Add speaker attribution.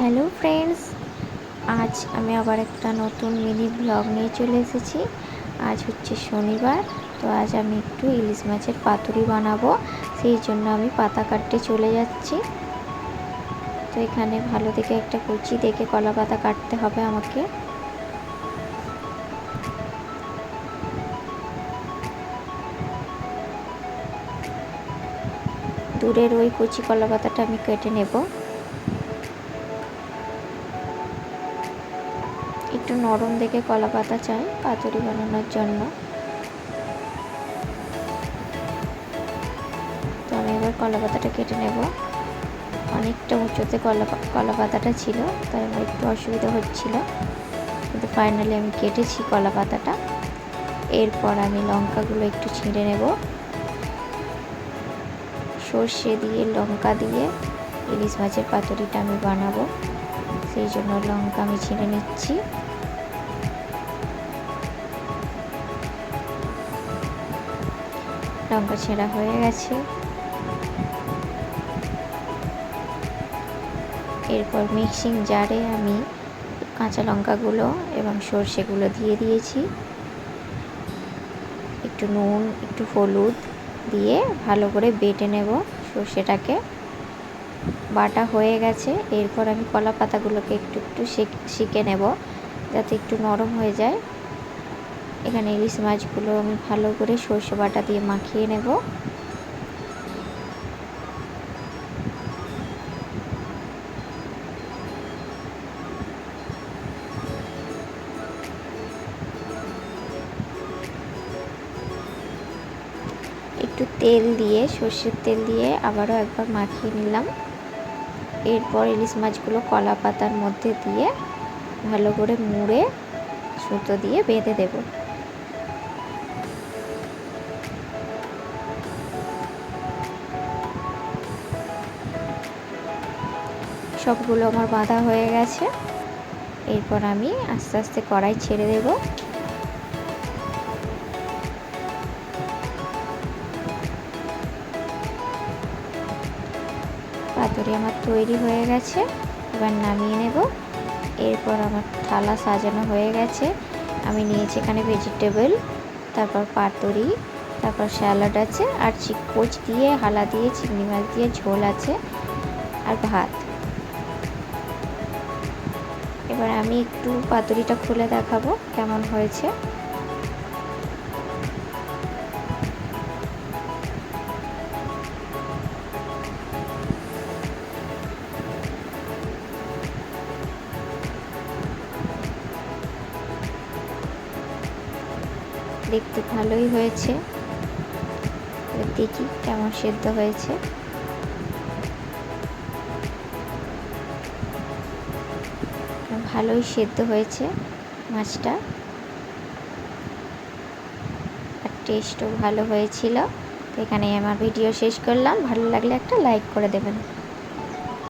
Speaker 1: Hello friends, আজ আমি আবার একটা নতুন মিনি ব্লগ নিয়ে চলে এসেছি। আজ হচ্ছে শনিবার, তো আজ আমি একটু ইলিশ মাছের পাতুরি বানাবো। সেই জন্য আমি পাতা কাটতে চলে যাচ্ছি। তো এখানে ভালো দেখে একটা কুচি দেখে কলা পাতা কাটতে হবে আমাকে। দূরের ওই কুচি কলা পাতাটা আমি কেটে নেব। একটু নরম দেখে কলা পাতা চাই পাতুরি বানানোর জন্য। তো আমি এবার কলা পাতাটা কেটে নেব। অনেকটা উঁচুতে কলা কলা পাতাটা ছিল, তাই আমার একটু অসুবিধা হচ্ছিল। কিন্তু ফাইনালি আমি কেটেছি কলা পাতাটা এরপর আমি লঙ্কাগুলো একটু ছিঁড়ে নেব। সর্ষে দিয়ে লঙ্কা দিয়ে ইলিশ মাছের পাতুরিটা আমি বানাবো। সেই জন্য লঙ্কা আমি ছেড়ে নিচ্ছি। লঙ্কা ছেঁড়া হয়ে গেছে। এরপর মিক্সিং জারে আমি কাঁচা লঙ্কাগুলো এবং সর্ষেগুলো দিয়ে দিয়েছি। একটু নুন, একটু হলুদ দিয়ে ভালো করে বেটে নেব সর্ষেটাকে। বাটা হয়ে গেছে। এরপর আমি কলা পাতাগুলোকে একটু একটু শিখে নেব যাতে একটু নরম হয়ে যায়। এখানে ইলিশ মাছগুলো আমি ভালো করে সর্ষে বাটা দিয়ে মাখিয়ে নেব। একটু তেল দিয়ে, সর্ষের তেল দিয়ে আবারও একবার মাখিয়ে নিলাম। এরপর ইলিশ মাছগুলো কলা পাতার মধ্যে দিয়ে ভালো করে মুড়ে সুতো দিয়ে বেঁধে দেব। সবগুলো আমার বাঁধা হয়ে গেছে। এরপর আমি আস্তে আস্তে কড়াই ছেড়ে দেব। পাতুরি আমার তৈরি হয়ে গেছে। এবার নামিয়ে নেব। এরপর আমার থালা সাজানো হয়ে গেছে। আমি নিয়েছি এখানে ভেজিটেবল তারপর পাতুরি, তারপর স্যালাড আছে, আর চিকোচ দিয়ে, হালা দিয়ে, চিংড়ি মাছ দিয়ে ঝোল আছে, আর ভাত। এবার আমি একটু পাতুরিটা খুলে দেখাবো কেমন হয়েছে। দেখতে ভালোই হয়েছে। দেখি কেমন সেদ্ধ হয়েছে। ভালোই সেদ্ধ হয়েছে মাছটা। আর টেস্টও ভালো হয়েছিল। তো এখানে আমার ভিডিও শেষ করলাম। ভালো লাগলে একটা লাইক করে দেবেন।